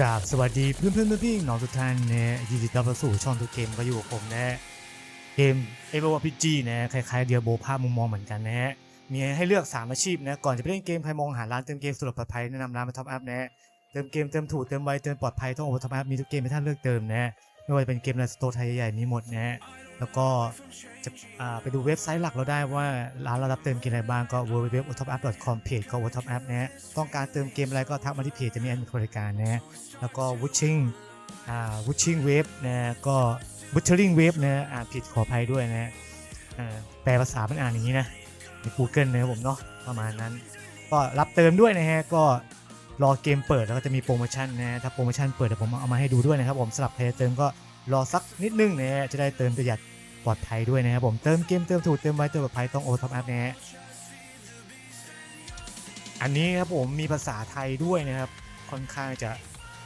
กราบสวัสดีเพื่อนเพื่อนพี่น้องทุกท่านนะยินดีต้อนรับสู่ช่องทุกเกมก็อยู่กับผมนะเกมเอเวอร์พีจีนะคล้ายๆเดียโบภาพมุมมองเหมือนกันนะฮะมีให้เลือก 3 อาชีพนะก่อนจะไปเล่นเกมใครมองหาร้านเติมเกมสุดปลอดภัยแนะนำร้านมาท็อปอัพนะเติมเกมเติมถูกเติมไวเติมปลอดภัยต้องโอเวอร์ท็อปอัพมีทุกเกมให้ท่านเลือกเติมนะไม่ว่าจะเป็นเกมในสโตร์ไทยใหญ่ๆมีหมดนะ แล้วก็จะไปดูเว็บไซต์หลักเราได้ว่าร้านเรารับเติมเกมอะไรบ้างก็ www.topup.com เพจก็ topup นะฮะต้องการเติมเกมอะไรก็ทักมาที่เพจจะมีแอดมินบริการนะแล้วก็ Witching อ่า Witching Wave นะก็ Witchering Wave นะอ่านผิดขออภัยด้วยนะอ่าแปลภาษามันอ่านอย่างนี้นะใน Google นะครับผมเนาะประมาณนั้น ก็รับเติมด้วยนะฮะก็รอเกมเปิดแล้วก็จะมีโปรโมชั่นนะถ้าโปรโมชั่นเปิดเดี๋ยวผมเอามาให้ดูด้วยนะครับผมสำหรับใครเติมก็รอสักนิดนึงนะฮะจะได้เติมประหยัด ลอดภัยด้วยนะครับผมเติมเกมเติมถูกเติมไวเติมปลอดภัยต้องโอท็อปอัพนะฮะอันนี้ครับผมมีภาษาไทยด้วยนะครับค่อนข้างจะ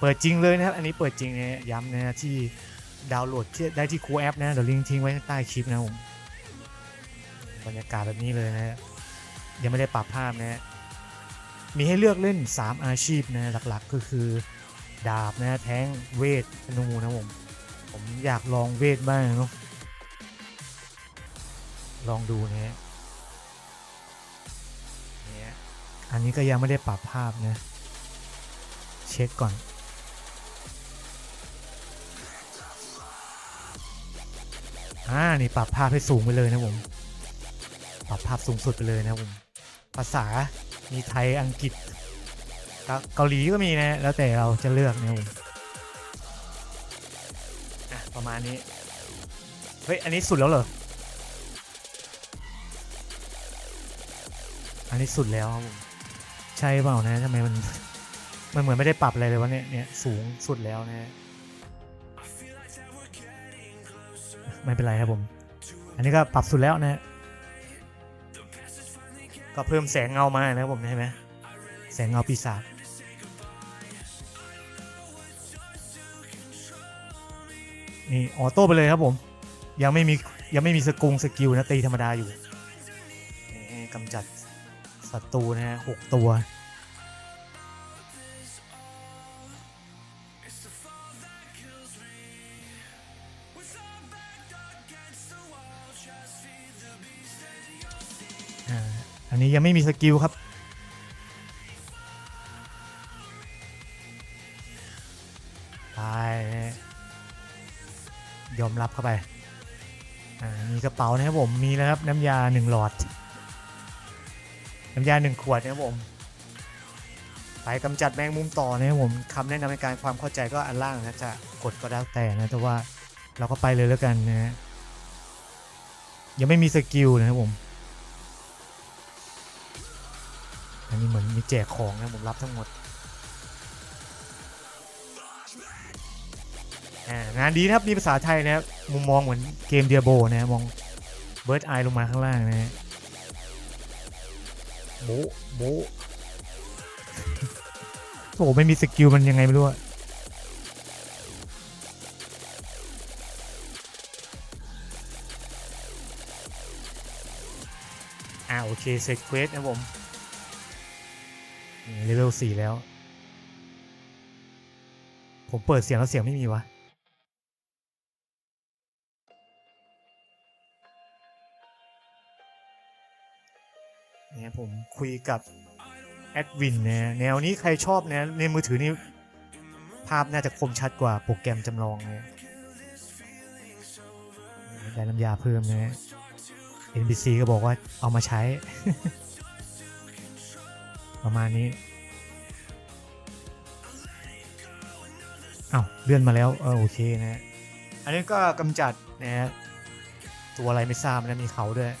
เปิดจริงเลยนะครับ อันนี้เปิดจริงนะย้ำนะที่ดาวน์โหลดที่ได้ที่คูแอปนะเดี๋ยวลิงก์ทิ้งไว้ใต้คลิปนะผมบรรยากาศแบบนี้เลยนะยังไม่ได้ปรับภาพนะมีให้เลือกเล่น 3 อาชีพนะหลักๆก็คือดาบนะแทงเวทธนูนะผมผมอยากลองเวทบ้างเนาะ ลองดูนะฮะเนี่ยอันนี้ก็ยังไม่ได้ปรับภาพนะ เช็คก่อน อ่า นี่ปรับภาพให้สูงไปเลยนะผม ปรับภาพสูงสุดไปเลยนะผม ภาษา มีไทย อังกฤษ เกาเกาหลีก็มีนะ แล้วแต่เราจะเลือกนะผมอะประมาณนี้ เฮ้ย อันนี้สุดแล้วเหรอ อันนี้สุดแล้วครับผมใช่เปล่านะทำไมมัน มันเหมือนไม่ได้ปรับอะไรเลยวะเนี่ยเนี่ยสูงสุดแล้วนะฮะไม่เป็นไรครับผม อันนี้ก็ปรับสุดแล้วนะฮะก็เพิ่มแสงเงามานะครับผมใช่ไหมแสงเงาปีศาจนี่ออโต้ไปเลยครับผม ยังไม่มียังไม่มีสกุงสกิลนะตีธรรมดาอยู่กำจัด ศัตรูนะฮะหกตัว อันนี้ยังไม่มีสกิลครับไปยอมรับเข้าไป อ่า มีกระเป๋านะครับผม มีแล้วครับ น้ำยาหนึ่งหลอด น้ำยาหนึ่งขวดนะครับผม ไปกำจัดแมงมุมต่อนะครับผมคำแนะนำในการความเข้าใจก็อันล่างนะจะกดก็แล้วแต่นะแต่ว่าเราก็ไปเลยแล้วกันนะฮะยังไม่มีสกิลนะครับผม อันนี้เหมือนมีแจกของนะผมรับทั้งหมดงานดีนะครับมีภาษาไทยนะครับมุมมองเหมือนเกมเดียโบนะมองเบิร์ดไอลงมาข้างล่างนะฮะ โบะโบะโอ้โหไม่มีสกิลมันยังไงไม่รู้อะอ่าโอเคเสร็จเควสนะผมเลเวลสี่แล้ว ผมเปิดเสียงแล้วเสียงไม่มีวะ ผมคุยกับแอดวินนะแนวนี้ใครชอบนะในมือถือนี่ภาพน่าจะคมชัดกว่าโปรแกรมจำลองเนะได้น้ำยาเพิ่มนะ NPC ก็บอกว่าเอามาใช้ ประมาณนี้อ้าวเลื่อนมาแล้วเออโอเคนะ อันนี้ก็กำจัดนะตัวอะไรไม่ทราบนะมีเขาด้วย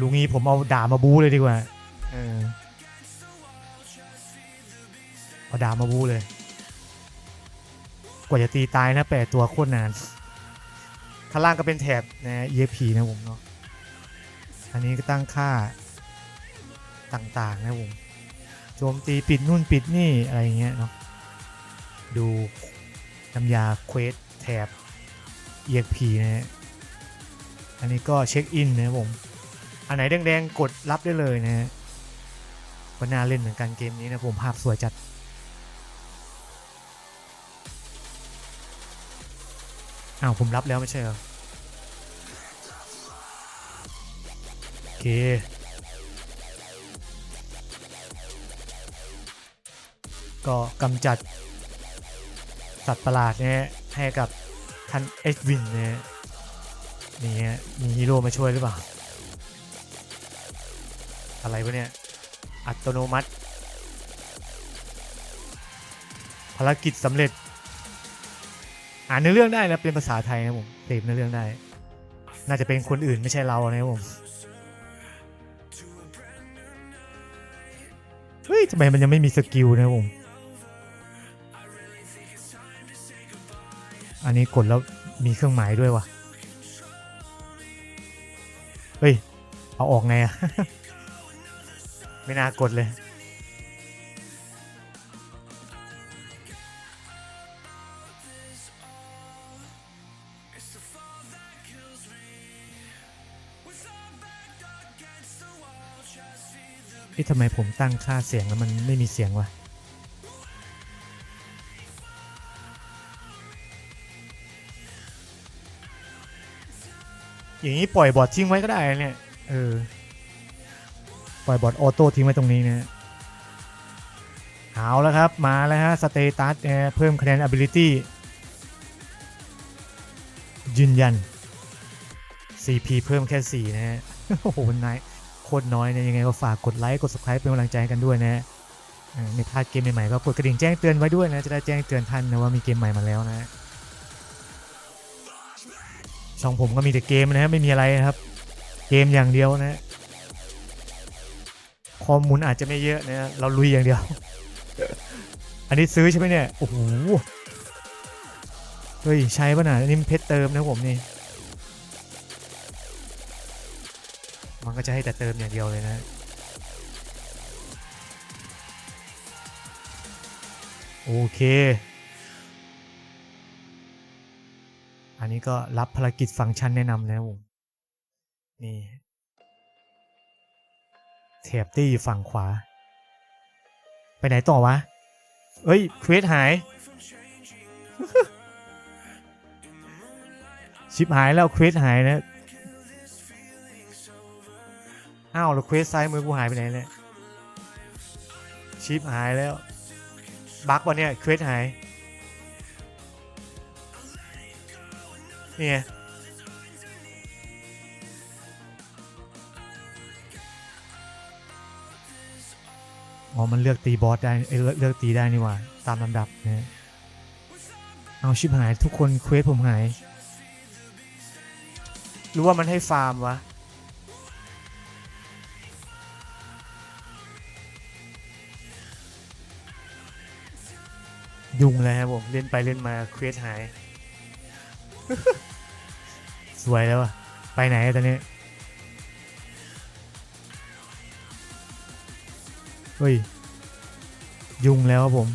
ลุงนี้ผมเอาด่ามาบูเลยดีกว่า เออเอาด่ามาบูเลย กว่าจะตีตายนะแปดตัวโคตรนาน ข้างล่างก็เป็นแถบนะ EFP นะผมเนาะ อันนี้ก็ตั้งค่าต่าง ๆ นะผมโจมตีปิดนู่นปิดนี่อะไรอย่างเงี้ยเนาะ ดูน้ำยาเควสแถบ EXP นะฮะอันนี้ก็เช็คอินนะครับผม อันไหนแดงๆกดรับได้เลยนะฮะก็น่าเล่นเหมือนกันเกมนี้นะผมภาพสวยจัดอ้าวผมรับแล้วไม่ใช่เหรอโอเคก็กำจัด สัตว์ประหลาดเนี่ยให้กับท่านเอ็ดวินเนี่ยนี่ฮะมีฮีโร่มาช่วยหรือเปล่า อะไรวะเนี่ย อัตโนมัติ ภารกิจสำเร็จ อ่านเนื้อเรื่องได้นะเป็นภาษาไทยนะผมเสพเนื้อเรื่องได้ น่าจะเป็นคนอื่นไม่ใช่เรานะครับผมเฮ้ยทำไมมันยังไม่มีสกิลนะครับผม อันนี้กดแล้วมีเครื่องหมายด้วยวะเฮ้ย เอาออกไงอะ ไม่น่ากดเลยเอ๊ะทำไมผมตั้งค่าเสียงแล้วมันไม่มีเสียงวะอย่างนี้ปล่อยบอททิ้งไว้ก็ได้เนี่ย เออ ปล่อยบอทออโต้ทิ้งไว้ตรงนี้นะเอาแล้วครับ มาแล้วฮะสเตตัสเพิ่มคะแนน ability ยืนยัน CP เพิ่มแค่ 4 นะฮะ โอ้โหนน้อยโคตรน้อยเนี่ยยังไงก็ฝากกดไลค์กด subscribe เป็นกำลังใจกันด้วยนะฮะเออไม่พลาดเกมใหม่ๆก็กดกระดิ่งแจ้งเตือนไว้ด้วยนะ จะได้แจ้งเตือนท่านนะว่ามีเกมใหม่มาแล้วนะช่องผมก็มีแต่เกมนะฮะไม่มีอะไรนะครับ เกมอย่างเดียวนะฮะ อมูลอาจจะไม่เยอะนะเราลุยอย่างเดียว อันนี้ซื้อใช่ไหมเนี่ย โอ้โห เฮ้ย ใช้ป่ะน่ะนนี้มันเพชรเติมนะผมนี่ มันก็จะให้แต่เติมอย่างเดียวเลยนะโอเค อันนี้ก็รับภารกิจฟังก์ชันแนะนำนะครับผมนี่ แถบตี้อยู่ฝั่งขวา ไปไหนต่อวะ เอ้ยเควสหาย ชิปหายแล้วเควสหายนะ อ้าวแล้วเควสซ้ายมือกูหายไปไหนเนี่ยชิปหายแล้ว บั๊กวะเนี่ยเควสหายนี่ไอ๋อ มันเลือกตีบอสได้เอ้ยเลือกเลือกตีได้นี่หว่า ตามลำดับนะเอาชิปหายทุกคนเควสผมหาย หรือว่ามันให้ฟาร์มวะ ยุ่งเลยครับผมเล่นไปเล่นมาเควสหาย สวยแล้วอะไปไหนตอนนี้ เฮ้ย ยุ่งแล้วครับผม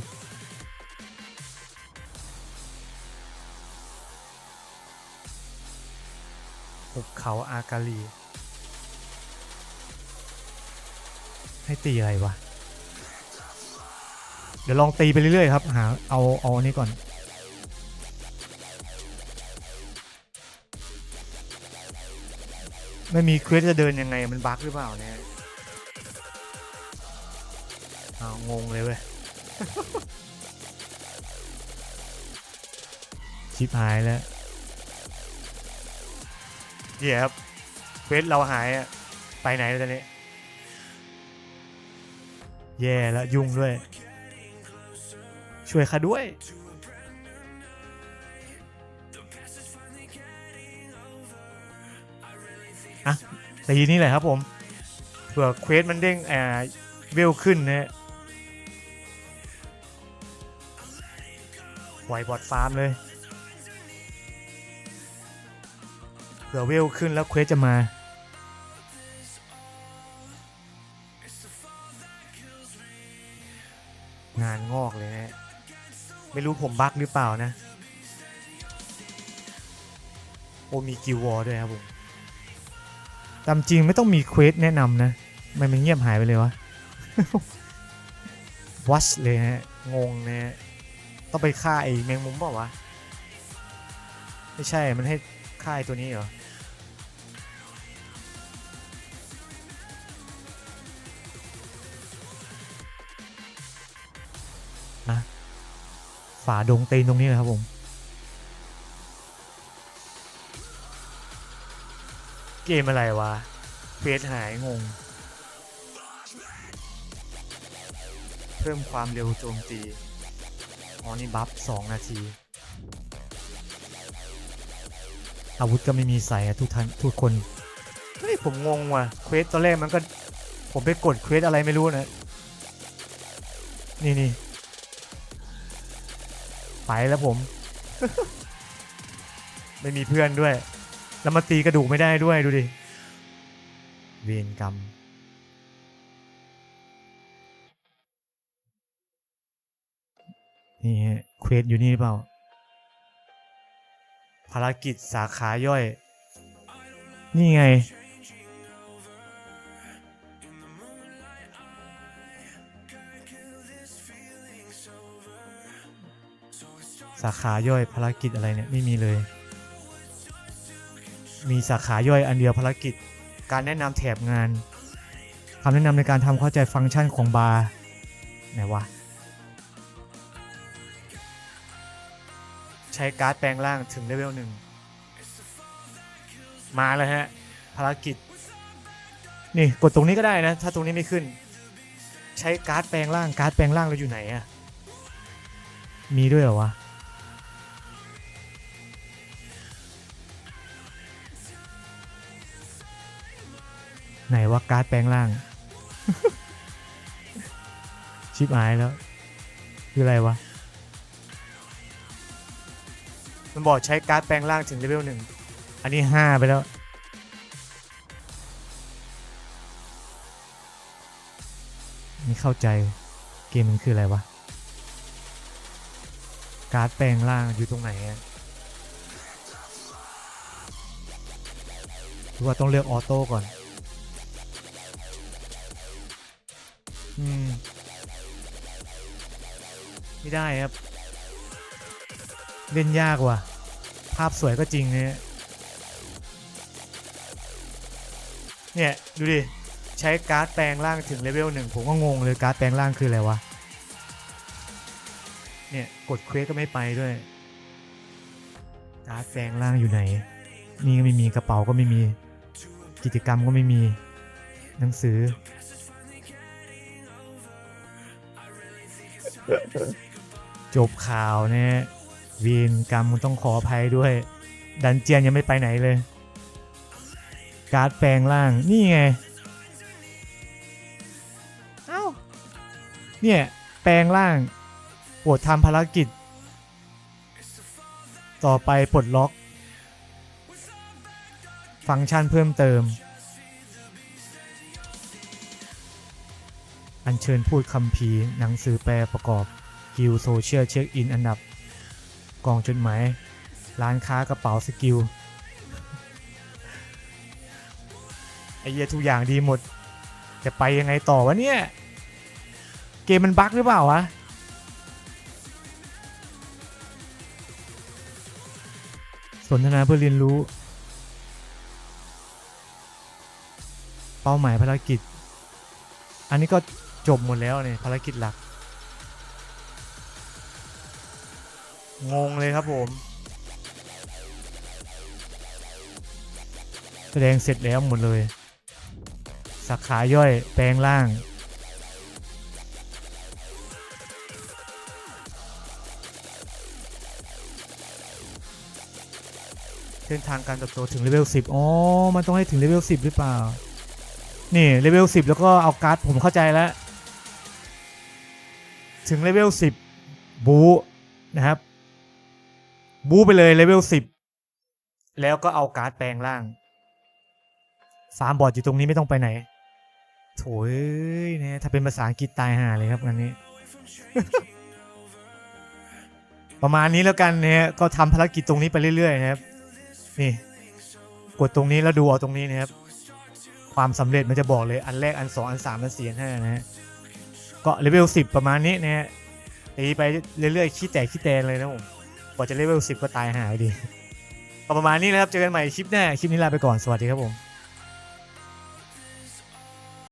หุบเขาอากาลี ให้ตีอะไรวะ เดี๋ยวลองตีไปเรื่อยๆครับ หา เอา เอาอันนี้ก่อนไม่มีเควสจะเดินยังไงมันบั๊กหรือเปล่าเนี่ย อางงเลยเว้ย ชิบหายแล้วเดี๋ยวครับเควสเราหายอะไปไหนแล้วตอนนี้ แย่แล้วยุ่งด้วย ช่วยข้าด้วย อะตีนี่แหละครับผมเผื่อเควสมันเด้งอ่าเวลขึ้นนะ ฮะไวบอดฟาร์มเลยเผื่อเวลขึ้นแล้วเควสจะมางานงอกเลยนะไม่รู้ผมบั๊กหรือเปล่านะ โอมีกิววอร์ด้วยครับผม ตามจริงไม่ต้องมีเควสแนะนำนะทำไมมันเงียบหายไปเลยวะ วัชเลยฮะงงนะฮะ ต้องไปฆ่าไอ้แมงมุมเปล่าวะ ไม่ใช่ มันให้ฆ่าไอ้ตัวนี้เหรอ นะ ฝาดงตีนตรงนี้เลยครับผม เกมอะไรวะเฟสหายงง เพิ่มความเร็วโจมตี อ๋อนี่บัฟสองนาที อาวุธก็ไม่มีใส่อะทุกท่านทุกคน เฮ้ย ผมงงว่ะ เควสตอนแรกมันก็ ผมไปกดเควสอะไรไม่รู้นะ นี่นี่ไปแล้วผม ไม่มีเพื่อนด้วย แล้วมาตีกระดูกไม่ได้ด้วยดูดิ เวรกรรม นี่ฮะเควสอยู่นี่หรือเปล่า ภารกิจสาขาย่อย นี่ไง สาขาย่อยภารกิจอะไรเนี่ย ไม่มีเลย มีสาขาย่อยอันเดียวภารกิจ การแนะนำแถบงานคำแนะนำในการทำเข้าใจฟังก์ชันของบาร์ไหนวะ ใช้การ์ดแปลงร่างถึงเลเวลหนึ่งมาแล้วฮะ ภารกิจ นี่กดตรงนี้ก็ได้นะ ถ้าตรงนี้ไม่ขึ้น ใช้การ์ดแปลงร่างการ์ดแปลงร่างเราอยู่ไหนอะมีด้วยเหรอวะไหนว่าการ์ดแปลงร่าง ชิบหายแล้ว คืออะไรวะ มันบอกใช้การ์ดแปลงร่างถึงเลเวลหนึ่ง อันนี้ห้าไปแล้ว นี่เข้าใจเกมมันคืออะไรวะ การ์ดแปลงร่างอยู่ตรงไหนอะหรือว่าต้องเลือกออโต้ก่อน อืม ไม่ได้ครับ เล่นยากว่ะ ภาพสวยก็จริงเนี่ยเนี่ย ดูดิ ใช้การ์ดแปลงร่างถึงเลเวลหนึ่งผมก็งงเลยการ์ดแปลงร่างคืออะไรวะ เนี่ย กดเควสก็ไม่ไปด้วย การ์ดแปลงร่างอยู่ไหน นี่ก็ไม่มีกระเป๋าก็ไม่มี กิจกรรมก็ไม่มี หนังสือ จบข่าวเนี่ย เวีนกรรมต้องขออภัยด้วย ดันเจียนยังไม่ไปไหนเลย การ์ดแปลงร่างนี่ไง เอ้า เนี่ย แปลงร่างโปรดทำภารกิจ ต่อไปปลดล็อก ฟังก์ชันเพิ่มเติม อัญเชิญพูดคำพีร์หนังสือแปลประกอบกิลโซเชียลเช็คอินอันดับ กล่องจดหมาย ร้านค้ากระเป๋าสกิลไอเหี้ยทุกอย่างดีหมด จะไปยังไงต่อวะเนี่ย เกมมันบั๊กหรือเปล่าวะสนทนาเพื่อเรียนรู้ เป้าหมายภารกิจ อันนี้ก็จบหมดแล้วเนี่ยภารกิจหลัก งงเลยครับผม แสดงเสร็จแล้วหมดเลยสาขาย่อยแปลงร่าง เส้นทางการเติบโตถึงเลเวล10 อ๋อ มันต้องให้ถึงเลเวล10 หรือเปล่า นี่เลเวล10 แล้วก็เอาการ์ดผมเข้าใจแล้ว ถึงเลเวล10 บูนะครับ บูไปเลยเลเวล10แล้วก็เอาการ์ดแปลงร่าง ฟาร์มบอร์ดอยู่ตรงนี้ไม่ต้องไปไหน โถยเนี่ยถ้าเป็นภาษาอังกฤษตายห่าเลยครับงานนี้ ประมาณนี้แล้วกันเนี่ยก็ทำภารกิจตรงนี้ไปเรื่อยๆนะครับ นี่ กดตรงนี้แล้วดูเอาตรงนี้นะครับ ความสำเร็จมันจะบอกเลยอันแรกอันสองอันสามอันสี่อันห้านะฮะก็เลเวล10ประมาณนี้นะฮะตีไปเรื่อยๆขี้แตกขี้แตนเลยนะผม กว่าจะเลเวล10 ก็ตายหายดีก็ประมาณนี้นะครับ เจอกันใหม่คลิปหน้า คลิปนี้ลาไปก่อน สวัสดีครับผม